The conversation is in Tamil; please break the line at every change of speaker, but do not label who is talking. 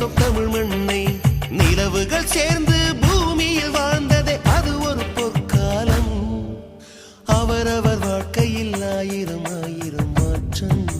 வந்தோம் தமிழ் மண்ணை. நிலவுகள் சேர்ந்து பூமியில் வாழ்ந்ததே அது ஒரு பொற்காலம். அவரவர் வாழ்க்கையில் ஆயிரம் ஆயிரம் மாற்றம்.